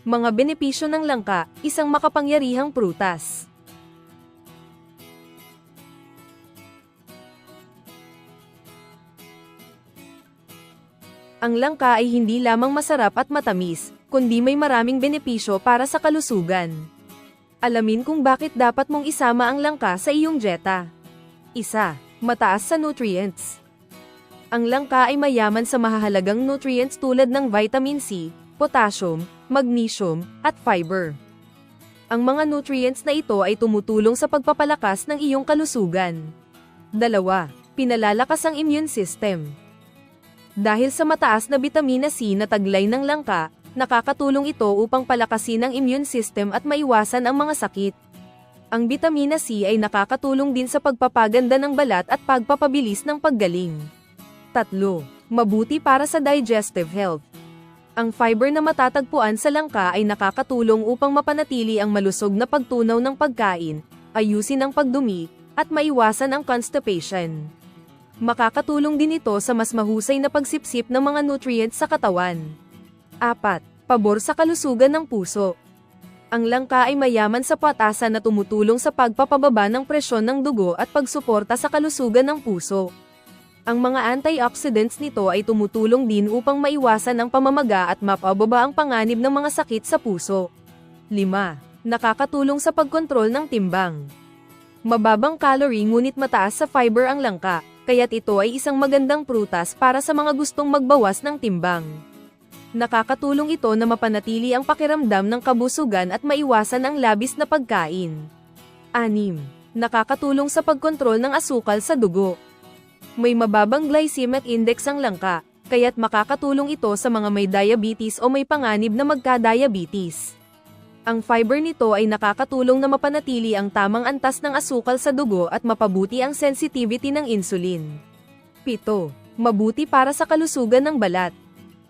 Mga benepisyo ng langka, isang makapangyarihang prutas. Ang langka ay hindi lamang masarap at matamis, kundi may maraming benepisyo para sa kalusugan. Alamin kung bakit dapat mong isama ang langka sa iyong dieta. Isa, mataas sa nutrients. Ang langka ay mayaman sa mahahalagang nutrients tulad ng vitamin C, potassium, magnesium, at fiber. Ang mga nutrients na ito ay tumutulong sa pagpapalakas ng iyong kalusugan. Dalawa, pinalalakas ang immune system. Dahil sa mataas na bitamina C na taglay ng langka, nakakatulong ito upang palakasin ang immune system at maiwasan ang mga sakit. Ang bitamina C ay nakakatulong din sa pagpapaganda ng balat at pagpapabilis ng paggaling. Tatlo, mabuti para sa digestive health. Ang fiber na matatagpuan sa langka ay nakakatulong upang mapanatili ang malusog na pagtunaw ng pagkain, ayusin ang pagdumi, at maiwasan ang constipation. Makakatulong din ito sa mas mahusay na pagsipsip ng mga nutrients sa katawan. 4. Pabor sa kalusugan ng puso. Ang langka ay mayaman sa patasan na tumutulong sa pagpapababa ng presyon ng dugo at pagsuporta sa kalusugan ng puso. Ang mga antioxidants nito ay tumutulong din upang maiwasan ang pamamaga at mapababa ang panganib ng mga sakit sa puso. 5. Nakakatulong sa pagkontrol ng timbang. Mababang calorie ngunit mataas sa fiber ang langka, kaya't ito ay isang magandang prutas para sa mga gustong magbawas ng timbang. Nakakatulong ito na mapanatili ang pakiramdam ng kabusugan at maiwasan ang labis na pagkain. 6. Nakakatulong sa pagkontrol ng asukal sa dugo. May mababang glycemic index ang langka, kaya't makakatulong ito sa mga may diabetes o may panganib na magka-diabetes. Ang fiber nito ay nakakatulong na mapanatili ang tamang antas ng asukal sa dugo at mapabuti ang sensitivity ng insulin. 7. Mabuti para sa kalusugan ng balat.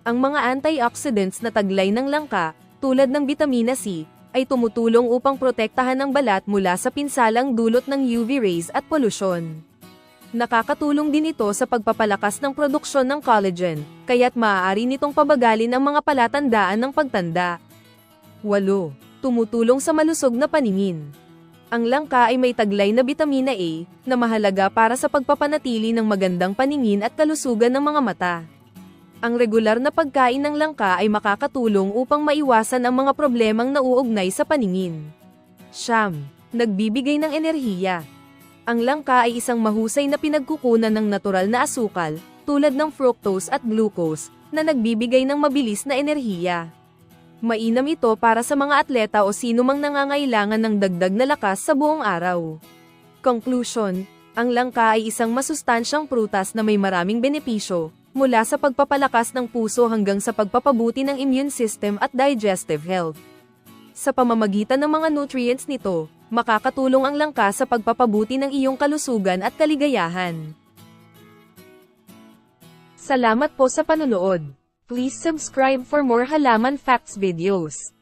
Ang mga antioxidants na taglay ng langka, tulad ng vitamina C, ay tumutulong upang protektahan ang balat mula sa pinsalang dulot ng UV rays at polusyon. Nakakatulong din ito sa pagpapalakas ng produksyon ng collagen, kaya't maaari nitong pabagalin ang mga palatandaan ng pagtanda. 8. Tumutulong sa malusog na paningin. Ang langka ay may taglay na bitamina A, na mahalaga para sa pagpapanatili ng magandang paningin at kalusugan ng mga mata. Ang regular na pagkain ng langka ay makakatulong upang maiwasan ang mga problemang nauugnay sa paningin. Siyam. Nagbibigay ng enerhiya. Ang langka ay isang mahusay na pinagkukunan ng natural na asukal, tulad ng fructose at glucose, na nagbibigay ng mabilis na enerhiya. Mainam ito para sa mga atleta o sino mang nangangailangan ng dagdag na lakas sa buong araw. Conclusion, ang langka ay isang masustansyang prutas na may maraming benepisyo, mula sa pagpapalakas ng puso hanggang sa pagpapabuti ng immune system at digestive health. Sa pamamagitan ng mga nutrients nito, makakatulong ang langka sa pagpapabuti ng iyong kalusugan at kaligayahan. Salamat po sa panonood. Please subscribe for more halaman facts videos.